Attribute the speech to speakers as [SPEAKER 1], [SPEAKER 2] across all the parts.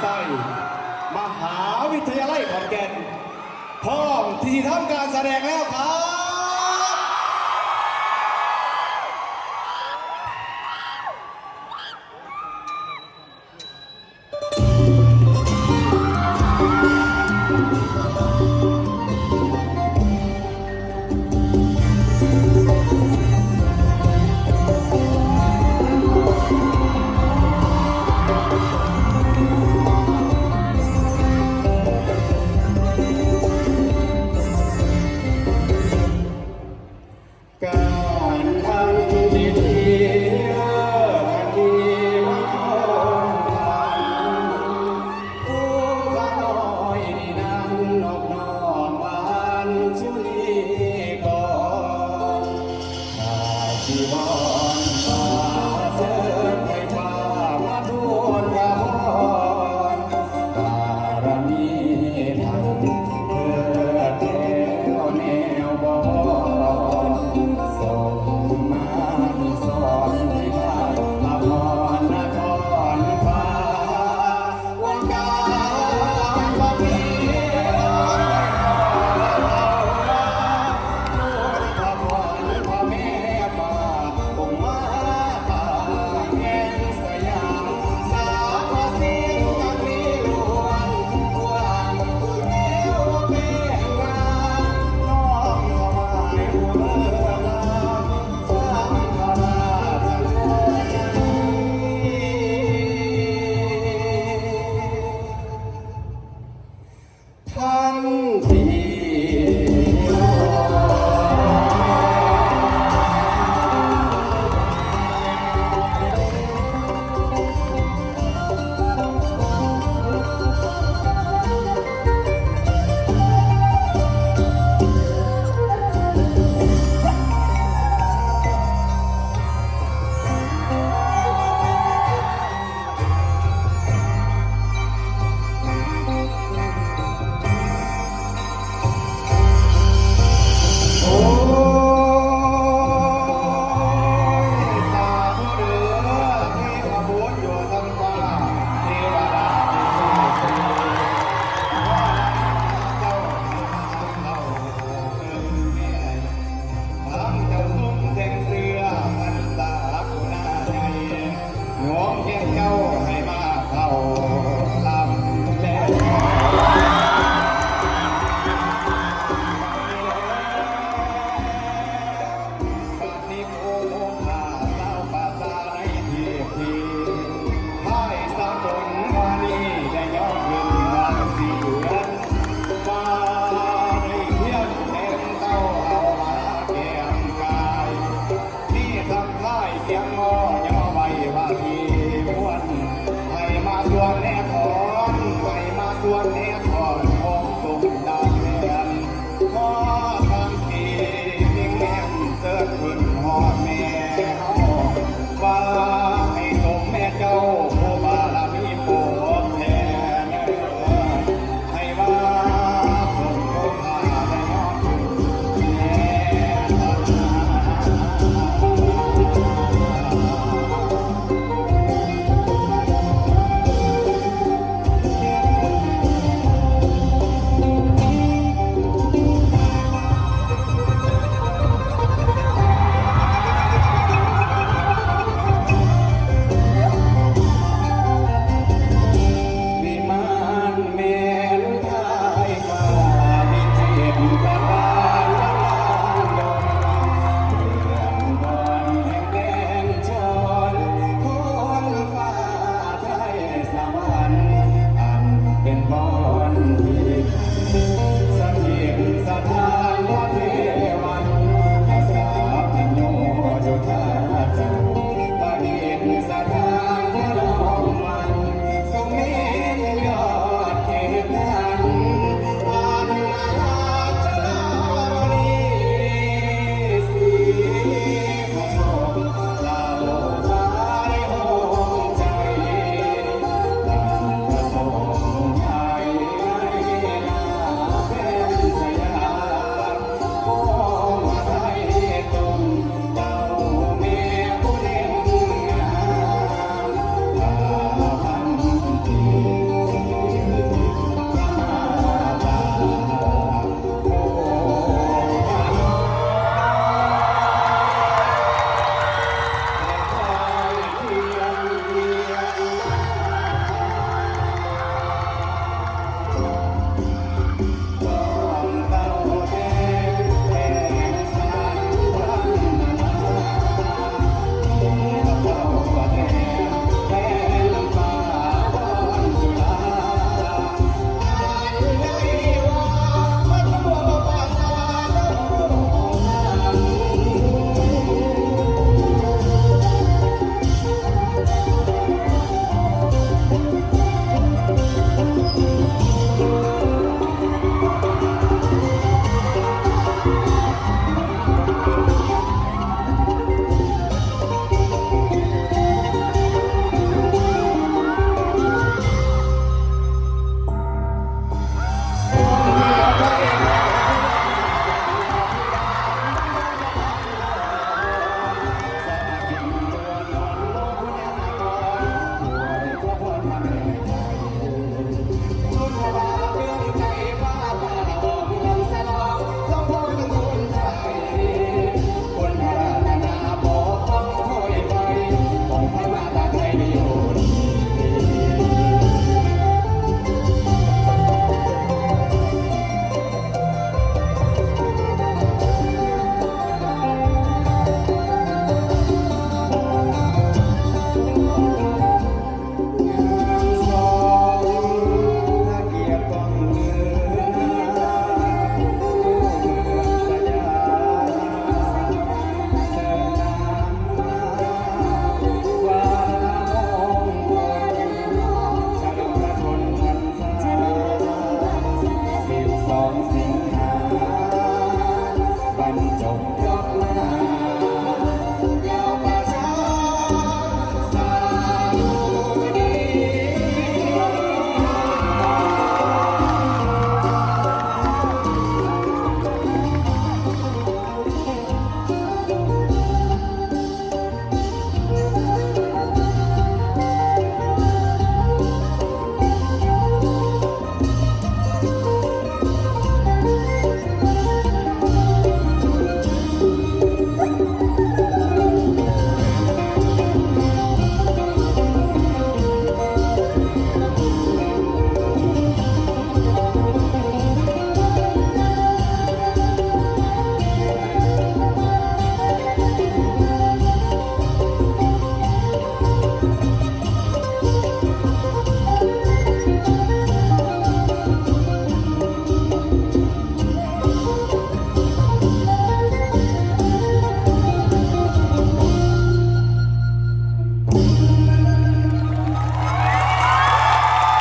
[SPEAKER 1] ไส้มหาวิทยาลัยขอนแก่นพร้อมที่ทำการแสดงแล้วครับ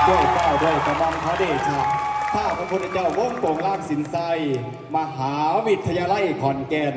[SPEAKER 1] ด้วยเก้าวด้วยกระหม่อมพระเดชะข้าพระพุทธเจ้าวงโป่งลากสินไซมหาวิทยาลัยขอนแก่น